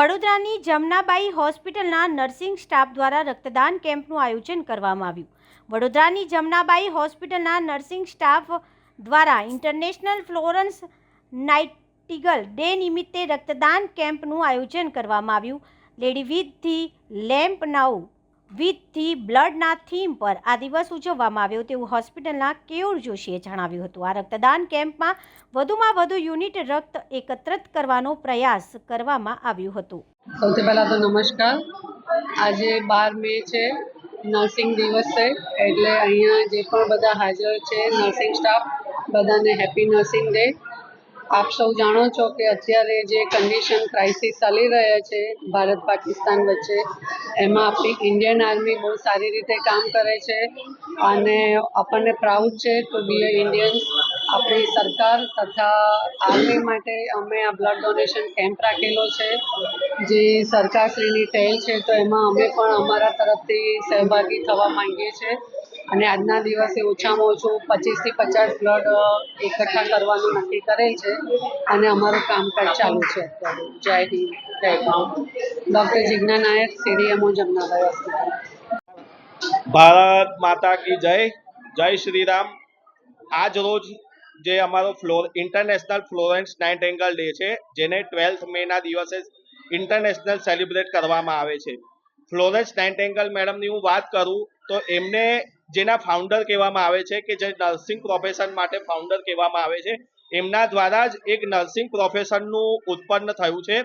વડોદરાની જમનાબાઈ હોસ્પિટલના nursing staff દ્વારા રક્તદાન કેમ્પનું આયોજન કરવામાં આવ્યું. વડોદરાની જમનાબાઈ હોસ્પિટલના નર્સિંગ સ્ટાફ દ્વારા ઇન્ટરનેશનલ ફ્લોરન્સ નાઇટિગલ ડે નિમિત્તે રક્તદાન કેમ્પનું આયોજન કરવામાં આવ્યું. Lady the lamp now with the બ્લડના theme પર આ દિવસ ઉજવવામાં આવ્યો તેવું હોસ્પિટલના કેયુર જોશીએ જણાવ્યું હતું. આ રક્તદાન કેમ્પમાં વધુમાં વધુ યુનિટ રક્ત એકત્રિત કરવાનો પ્રયાસ કરવામાં આવ્યું હતું. સૌથી પહેલાં તો નમસ્કાર. આજે બાર મે છે, નર્સિંગ દિવસ છે, એટલે અહીંયા જે પણ બધા હાજર છે, નર્સિંગ સ્ટાફ, બધાને હેપી નર્સિંગ ડે. આપ સૌ જાણો છો કે અત્યારે જે કન્ડિશન ક્રાઇસિસ ચાલી રહ્યા છે, ભારત પાકિસ્તાન વચ્ચે, એમાં આપણી ઇન્ડિયન આર્મી બહુ સારી રીતે કામ કરે છે અને આપણને પ્રાઉડ છે ટુ બી અ ઇન્ડિયન્સ આપણી સરકાર તથા આર્મી માટે અમે આ બ્લડ ડોનેશન કેમ્પ રાખેલો છે. જે સરકારશ્રીની પહેલ છે, તો એમાં અમે પણ અમારા તરફથી સહભાગી થવા માંગીએ છીએ. અને આજના દિવસે ઓછામાં ઓછું પચીસથી પચાસ બ્લડ એકઠા કરવાનું નક્કી કરેલ છે અને અમારું કામકાજ ચાલુ છે અત્યારે. જય હિન્દ, જય Bharat doctor Jigna Nayak, CDMO Jamnabhai hospital. Bharat માતા કી જય. જય શ્રી રામ આજ રોજ જે અમારો floor, international Florence Nightingale day છે, જેને ટ્વેલ્થ મેના દિવસે ઇન્ટરનેશનલ સેલિબ્રેટ કરવામાં આવે છે. ફ્લોરેન્સ નાઇટ એંગલ મેડમની હું વાત કરું તો એમને જેના ફાઉન્ડર કહેવામાં આવે છે કે જે નર્સિંગ પ્રોફેશન માટે ફાઉન્ડર કહેવામાં આવે છે, એમના દ્વારા જ એક નર્સિંગ પ્રોફેશનનું ઉત્પન્ન થયું છે.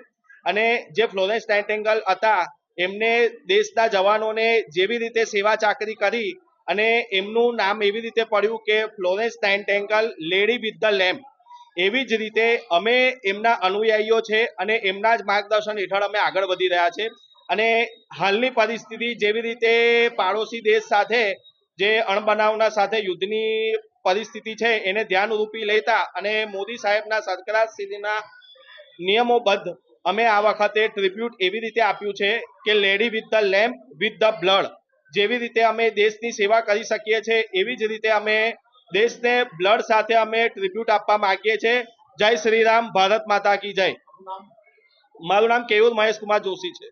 અને જે ફ્લોરેન્સ નાઇટેંગલ હતા, એમને દેશના જવાનોને જેવી રીતે સેવા ચાકરી કરી અને એમનું નામ એવી રીતે પડ્યું કે Florence Nightingale lady with the lamp એવી જ રીતે અમે એમના અનુયાયીઓ છે અને એમના જ માર્ગદર્શન હેઠળ અમે આગળ વધી રહ્યા છે. અને હાલની પરિસ્થિતિ જેવી રીતે પાડોશી દેશ સાથે જે અણબનાવના સાથે યુદ્ધની પરિસ્થિતિ છે, એને ધ્યાનરૂપી લેતા અને મોદી સાહેબના સરકારશ્રીના નિયમોબદ્ધ અમે આ વખતે ટ્રિબ્યુટ એવી રીતે આપ્યું છે કે lady with the lamp with the blood જેવી રીતે અમે દેશની સેવા કરી શકીએ છીએ, એવી જ રીતે અમે દેશને બ્લડ સાથે અમે ટ્રીબ્યુટ આપવા માંગીએ છીએ. જય શ્રી રામ, ભારત માતા કી જય. મારું નામ કેયુર મહેશ કુમાર જોશી છે.